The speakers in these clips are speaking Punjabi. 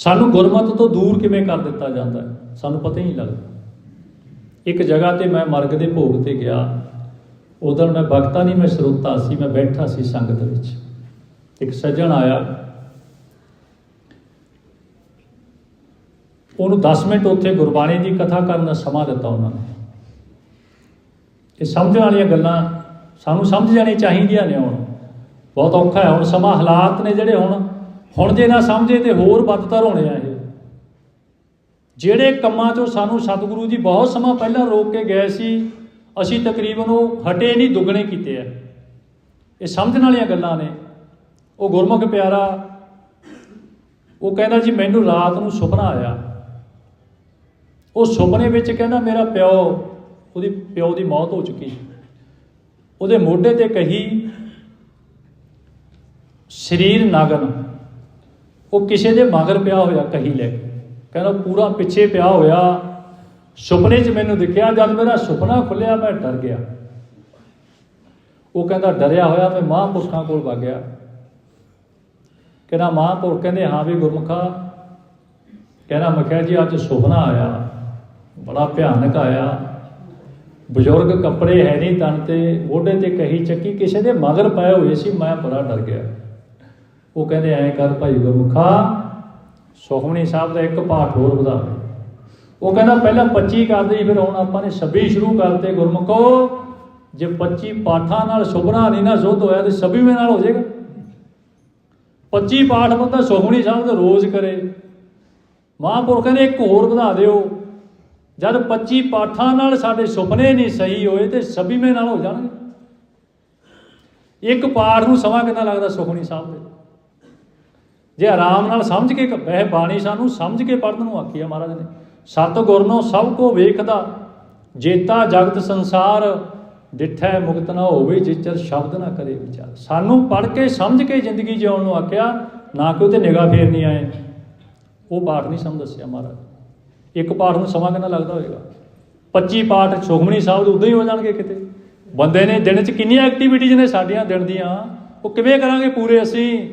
ਸਾਨੂੰ ਗੁਰਮਤ ਤੋਂ ਦੂਰ ਕਿਵੇਂ ਕਰ ਦਿੱਤਾ ਜਾਂਦਾ ਹੈ? ਸਾਨੂੰ ਪਤਾ ਹੀ ਨਹੀਂ ਲੱਗਦਾ। ਇੱਕ ਜਗ੍ਹਾ ਤੇ ਮੈਂ ਮਰਗ ਦੇ ਭੋਗ ਤੇ ਗਿਆ। ਉਦੋਂ ਮੈਂ ਬਖਤਾ ਨਹੀਂ, ਮੈਂ ਸਰੋਤਾ ਸੀ, ਮੈਂ ਬੈਠਾ ਸੀ ਸੰਗਤ ਵਿੱਚ। ਇੱਕ ਸੱਜਣ ਆਇਆ। ਉਹਨੂੰ 10 ਮਿੰਟ ਉੱਥੇ ਗੁਰਬਾਣੀ ਦੀ ਕਥਾ ਕਰਨ ਦਾ ਸਮਾਂ ਦਿੱਤਾ ਉਹਨਾਂ ਨੇ। ਇਹ ਸਮਝਣ ਵਾਲੀਆਂ ਗੱਲਾਂ ਸਾਨੂੰ ਸਮਝ ਜਾਣੀ ਚਾਹੀਦੀਆਂ ਨੇ ਹੁਣ। ਬਹੁਤ ਔਖਾ ਹੈ। ਹੁਣ ਸਮਾਂ ਹਾਲਾਤ ਨੇ ਜਿਹੜੇ ਹੁਣ ਹੁਣ ਜੇ ਨਾ ਸਮਝੇ ਤੇ ਹੋਰ ਬਦਤਰ ਹੋਣੇ ਆ ਇਹ। ਜਿਹੜੇ ਕੰਮਾਂ ਤੋਂ ਸਾਨੂੰ ਸਤਿਗੁਰੂ ਜੀ ਬਹੁਤ ਸਮਾਂ ਪਹਿਲਾਂ ਰੋਕ ਕੇ ਗਏ ਸੀ, ਅਸੀਂ ਤਕਰੀਬਨ ਉਹ ਹਟੇ ਨਹੀਂ, ਦੁੱਗਣੇ ਕੀਤੇ ਆ। ਇਹ ਸਮਝਣ ਵਾਲੀਆਂ ਗੱਲਾਂ ਨੇ। ਉਹ ਗੁਰਮੁਖ ਪਿਆਰਾ, ਉਹ ਕਹਿੰਦਾ ਜੀ ਮੈਨੂੰ ਰਾਤ ਨੂੰ ਸੁਪਨਾ ਆਇਆ। ਉਹ ਸੁਪਨੇ ਵਿੱਚ ਕਹਿੰਦਾ ਮੇਰਾ ਪਿਓ, ਉਹਦੀ ਪਿਓ ਦੀ ਮੌਤ ਹੋ ਚੁੱਕੀ। ਉਹਦੇ ਮੋਢੇ ਤੇ ਕਹੀ, ਸਰੀਰ ਨਗਨ। ਉਹ ਕਿਸੇ ਦੇ ਮਗਰ ਪਿਆ ਹੋਇਆ ਕਹੀ ਲੈ। ਕੇ ਕਹਿੰਦਾ, ਪੂਰਾ ਪਿੱਛੇ ਪਿਆ ਹੋਇਆ। ਸੁਪਨੇ 'ਚ ਮੈਨੂੰ ਦਿਖਿਆ, ਜਦ ਮੇਰਾ ਸੁਪਨਾ ਖੁੱਲਿਆ, ਮੈਂ ਡਰ ਗਿਆ। ਉਹ ਕਹਿੰਦਾ, ਡਰਿਆ ਹੋਇਆ ਮੈਂ ਮਹਾਂਪੁਰਖਾਂ ਕੋਲ ਵਗ ਗਿਆ। ਕਹਿੰਦਾ, ਮਹਾਂਪੁਰਖ ਕਹਿੰਦੇ, ਹਾਂ ਵੀ ਗੁਰਮੁਖਾ। ਕਹਿੰਦਾ, ਮੈਂ ਜੀ, ਅੱਜ ਸੁਪਨਾ ਆਇਆ। ਬੜਾ ਭਿਆਨਕ ਆਇਆ। ਬਜ਼ੁਰਗ ਕੱਪੜੇ ਹੈ ਨਹੀਂ ਤਨ ਤੇ ਮੋਢੇ ਤੇ ਕਹੀ ਚੱਕੀ, ਕਿਸੇ ਦੇ ਮਗਰ ਪਏ ਹੋਏ ਸੀ, ਮੈਂ ਬੜਾ ਡਰ ਗਿਆ। ਉਹ ਕਹਿੰਦੇ ਐਂ ਕਰ ਭਾਈ ਗੁਰਮੁਖਾ, ਸੁਖਮਨੀ ਸਾਹਿਬ ਦਾ ਇੱਕ ਪਾਠ ਹੋਰ ਵਧਾ ਉਹ ਕਹਿੰਦਾ ਪਹਿਲਾਂ 25 ਕਰਦੇ ਸੀ ਫਿਰ ਹੁਣ ਆਪਾਂ ਨੇ 26 ਸ਼ੁਰੂ ਕਰਤੇ ਗੁਰਮੁਖੋ। ਜੇ 25 ਪਾਠਾਂ ਨਾਲ ਸੁਭਨਾ ਨਹੀਂ ਨਾ ਸੁੱਧ ਹੋਇਆ ਤੇ 26ਵੇਂ ਨਾਲ ਹੋ ਜਾਏਗਾ। 25 ਪਾਠ ਬੰਦਾ ਸੁਖਮਨੀ ਸਾਹਿਬ ਦਾ ਰੋਜ਼ ਕਰੇ। ਮਹਾਂਪੁਰਖ ਨੇ ਇੱਕ ਹੋਰ ਵਧਾ ਦਿਓ। ਜਦ 25 ਪਾਠਾਂ ਨਾਲ ਸਾਡੇ ਸੁਪਨੇ ਨਹੀਂ ਸਹੀ ਹੋਏ ਤੇ 26ਵੇਂ ਨਾਲ ਹੋ ਜਾਣਗੇ। ਇੱਕ ਪਾਠ ਨੂੰ ਸਮਾਂ ਕਿੰਨਾ ਲੱਗਦਾ ਸੁਖਮਨੀ ਸਾਹਿਬ ਦੇ? ਜੇ ਆਰਾਮ ਨਾਲ ਸਮਝ ਕੇ ਬਹਿ ਬਾਣੀ ਸਾਨੂੰ ਸਮਝ ਕੇ ਪੜਨ ਨੂੰ ਆਖੀ ਆ ਮਹਾਰਾਜ ਨੇ ਸਤ ਗੁਰ ਨੂੰ ਸਭ ਕੋ ਵੇਖਦਾ, ਜੇਤਾ ਜਗਤ ਸੰਸਾਰ, ਡਿਠੈ ਮੁਕਤ ਨਾ ਹੋਵੇ ਜਿਚਰ ਸ਼ਬਦ ਨਾ ਕਰੇ ਵਿਚਾਰ। ਸਾਨੂੰ ਪੜ ਕੇ, ਸਮਝ ਕੇ ਜ਼ਿੰਦਗੀ ਜਿਉਣ ਨੂੰ ਆਖਿਆ, ਨਾ ਕਿ ਉਹਤੇ ਨਿਗਾਹ ਫੇਰਨੀ ਆਏ। ਉਹ ਪਾਠ ਨਹੀਂ ਸਮਝ ਦੱਸਿਆ ਮਹਾਰਾਜ। ਇੱਕ ਪਾਠ ਨੂੰ ਸਮਾਂ ਕਿੰਨਾ ਲੱਗਦਾ ਹੋਵੇਗਾ? 25 ਪਾਠ ਸੁਖਮਨੀ ਸਾਹਿਬ ਦੇ ਉਦੋਂ ਹੀ ਹੋ ਜਾਣਗੇ ਕਿਤੇ। ਬੰਦੇ ਨੇ ਦਿਨ 'ਚ ਕਿੰਨੀਆਂ ਐਕਟੀਵਿਟੀਜ਼ ਨੇ ਸਾਡੀਆਂ, ਦਿਨ ਦੀਆਂ। ਉਹ ਕਿਵੇਂ ਕਰਾਂਗੇ ਪੂਰੇ ਅਸੀਂ?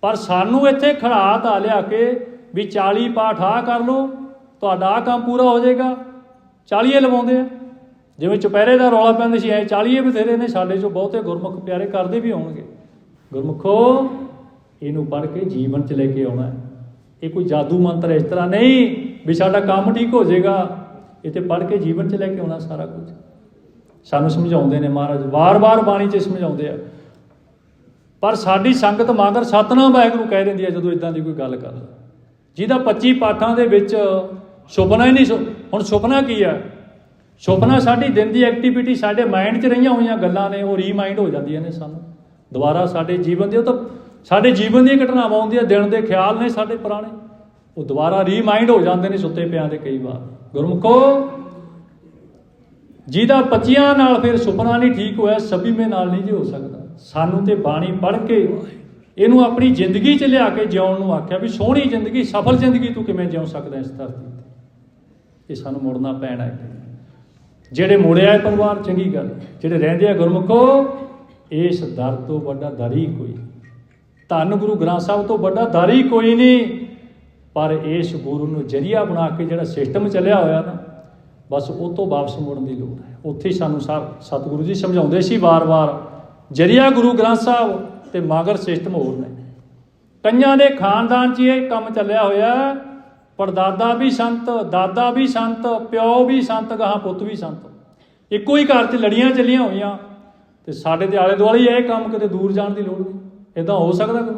ਪਰ ਸਾਨੂੰ ਇੱਥੇ ਖੜਾ ਤਾ ਲਿਆ ਕੇ ਵੀ 40 ਪਾਠ ਆ ਕਰ ਲਓ, ਤੁਹਾਡਾ ਆਹ ਕੰਮ ਪੂਰਾ ਹੋ ਜਾਏਗਾ। 40 ਲਵਾਉਂਦੇ ਆ। ਜਿਵੇਂ ਚੁਪਹਿਰੇ ਦਾ ਰੌਲਾ ਪੈਂਦਾ ਸੀ, ਐ 40 ਬਥੇਰੇ ਨੇ, ਸਾਡੇ ਚੋਂ ਬਹੁਤੇ ਗੁਰਮੁਖ ਪਿਆਰੇ ਕਰਦੇ ਵੀ ਹੋਣਗੇ। ਗੁਰਮੁਖੋ, ਇਹਨੂੰ ਪੜ੍ਹ ਕੇ ਜੀਵਨ 'ਚ ਲੈ ਕੇ ਆਉਣਾ ਇਹ ਕੋਈ ਜਾਦੂ ਮੰਤਰ ਇਸ ਤਰ੍ਹਾਂ ਨਹੀਂ ਵੀ ਸਾਡਾ ਕੰਮ ਠੀਕ ਹੋ ਜਾਏਗਾ। ਇਹ ਤੇ ਪੜ੍ਹ ਕੇ ਜੀਵਨ 'ਚ ਲੈ ਕੇ ਆਉਣਾ ਸਾਰਾ ਕੁਝ। ਸਾਨੂੰ ਸਮਝਾਉਂਦੇ ਨੇ ਮਹਾਰਾਜ, ਵਾਰ-ਵਾਰ ਬਾਣੀ 'ਚ ਸਮਝਾਉਂਦੇ ਆ। ਪਰ ਸਾਡੀ ਸੰਗਤ ਮਗਰ ਸਤਨਾਮ ਵਾਹਿਗੁਰੂ ਕਹਿ ਦਿੰਦੀ ਹੈ ਜਦੋਂ ਇਦਾਂ ਦੀ ਕੋਈ ਗੱਲ ਕਰਦਾ ਜਿਹਦਾ 25 ਪਾਠਾਂ ਦੇ ਵਿੱਚ ਸੁਪਨਾ ਹੀ ਨਹੀਂ ਸੁ- ਹੁਣ ਸੁਪਨਾ ਕੀ ਹੈ? ਸੁਪਨਾ ਸਾਡੀ ਦਿਨ ਦੀ ਐਕਟੀਵਿਟੀ ਸਾਡੇ ਮਾਈਂਡ 'ਚ ਰਹੀਆਂ ਹੋਈਆਂ ਗੱਲਾਂ ਨੇ, ਉਹ ਰੀਮਾਈਂਡ ਹੋ ਜਾਂਦੀਆਂ ਨੇ ਸਾਨੂੰ। ਦੁਬਾਰਾ ਸਾਡੇ ਜੀਵਨ ਦੇ ਉਹ ਤਾਂ ਸਾਡੇ ਜੀਵਨ ਦੀਆਂ ਘਟਨਾਵਾਂ ਆਉਂਦੀਆਂ, ਦਿਨ ਦੇ ਖਿਆਲ ਨੇ ਸਾਡੇ ਪੁਰਾਣੇ। ਉਹ ਦੁਬਾਰਾ ਰੀਮਾਈਂਡ ਹੋ ਜਾਂਦੇ ਨੇ ਸੁੱਤੇ ਪਿਆਂ ਦੇ ਕਈ ਵਾਰ। ਗੁਰਮੁਖੋ, ਜਿਹਦਾ ਪੱਚੀਆਂ ਨਾਲ ਫਿਰ ਸੁਪਨਾ ਨਹੀਂ ਠੀਕ ਹੋਇਆ ਸਭੀਵੇਂ ਨਾਲ ਨਹੀਂ ਜੀ ਹੋ ਸਕਦਾ। ਸਾਨੂੰ ਤੇ ਬਾਣੀ ਪੜ੍ਹ ਕੇ ਇਹਨੂੰ ਆਪਣੀ ਜ਼ਿੰਦਗੀ 'ਚ ਲਿਆ ਕੇ ਜਿਉਣ ਨੂੰ ਆਖਿਆ ਵੀ ਸੋਹਣੀ ਜ਼ਿੰਦਗੀ, ਸਫਲ ਜ਼ਿੰਦਗੀ ਤੂੰ ਕਿਵੇਂ ਜਿਉ ਸਕਦਾ ਇਸ ਧਰਤੀ ਤੇ? ਇਹ ਸਾਨੂੰ ਮੁੜਨਾ ਪੈਣਾ ਹੈ। ਜਿਹੜੇ ਮੁੜਿਆ ਹੈ ਪਰਿਵਾਰ, ਚੰਗੀ ਗੱਲ। ਜਿਹੜੇ ਰਹਿੰਦੇ ਆ ਗੁਰਮੁਖੋ, ਇਸ ਦਰ ਤੋਂ ਵੱਡਾ ਦਰ ਹੀ ਕੋਈ ਧੰਨ ਗੁਰੂ ਗ੍ਰੰਥ ਸਾਹਿਬ ਤੋਂ ਵੱਡਾ ਦਰ ਹੀ ਕੋਈ ਨਹੀਂ। ਪਰ ਇਸ ਗੁਰੂ ਨੂੰ ਜਰੀਆ ਬਣਾ ਕੇ ਜਿਹੜਾ ਸਿਸਟਮ ਚੱਲਿਆ ਹੋਇਆ ਨਾ, ਬਸ ਉਹ ਤੋਂ ਵਾਪਸ ਮੁੜਨ ਦੀ ਲੋੜ ਹੈ। ਉੱਥੇ ਹੀ ਸਾਨੂੰ ਸਤਿਗੁਰੂ ਜੀ ਸਮਝਾਉਂਦੇ ਸੀ ਵਾਰ-ਵਾਰ ਜਰੀਆ ਗੁਰੂ ਗ੍ਰੰਥ ਸਾਹਿਬ ਤੇ ਮਾਗਰ ਸਿਸਟਮ ਹੋਰ ਨੇ। ਕਈਆਂ ਦੇ ਖਾਨਦਾਨ 'ਚ ਇਹ ਕੰਮ ਚੱਲਿਆ ਹੋਇਆ ਹੈ। ਪੜਦਾਦਾ ਵੀ ਸੰਤ, ਦਾਦਾ ਵੀ ਸੰਤ, ਪਿਓ ਵੀ ਸੰਤ, ਗਾਹਾਂ ਪੁੱਤ ਵੀ ਸੰਤ। ਇੱਕੋ ਹੀ ਘਰ 'ਚ ਲੜੀਆਂ ਚੱਲੀਆਂ ਹੋਈਆਂ। ਤੇ ਸਾਡੇ ਦੇ ਆਲੇ ਦੁਆਲੇ ਇਹ ਕੰਮ ਕਿਤੇ ਦੂਰ ਜਾਣ ਦੀ ਲੋੜ ਨਹੀਂ। ਇਦਾਂ ਹੋ ਸਕਦਾ ਕੋਈ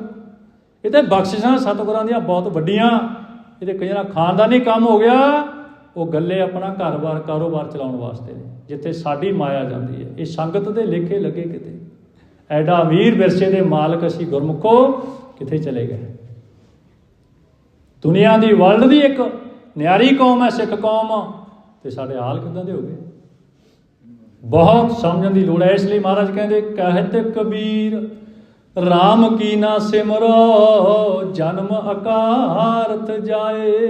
ਇਹ ਤਾਂ ਬਖਸ਼ਿਸ਼ਾਂ ਸਤਿਗੁਰਾਂ ਦੀਆਂ ਬਹੁਤ ਵੱਡੀਆਂ। ਇਹਦੇ ਕਈ ਵਾਰ ਖਾਨਦਾਨੀ ਕੰਮ ਹੋ ਗਿਆ। ਉਹ ਗੱਲੇ ਆਪਣਾ ਘਰ-ਬਾਰ, ਕਾਰੋਬਾਰ ਚਲਾਉਣ ਵਾਸਤੇ ਨੇ, ਜਿੱਥੇ ਸਾਡੀ ਮਾਇਆ ਜਾਂਦੀ ਹੈ। ਇਹ ਸੰਗਤ ਦੇ ਲੇਖੇ ਲੱਗੇ ਕਿਤੇ? ਐਡਾ ਅਮੀਰ ਵਿਰਸੇ ਦੇ ਮਾਲਕ ਅਸੀਂ ਗੁਰਮੁਖੋ ਕਿੱਥੇ ਚਲੇ ਗਏ? ਦੁਨੀਆ ਦੀ ਵਰਲਡ ਦੀ ਇੱਕ ਨਿਆਰੀ ਕੌਮ ਹੈ, ਸਿੱਖ ਕੌਮ। ਤੇ ਸਾਡੇ ਹਾਲ ਕਿਦਾਂ ਦੇ ਹੋ ਗਏ? ਬਹੁਤ ਸਮਝਣ ਦੀ ਲੋੜ ਹੈ, ਇਸ ਲਈ ਮਹਾਰਾਜ ਕਹਿੰਦੇ, ਕਹਿਤ ਕਬੀਰ RAM ਕੀ ਨਾ ਸਿਮਰੋ, ਜਨਮ ਅਕਾਰਤ ਜਾਏ।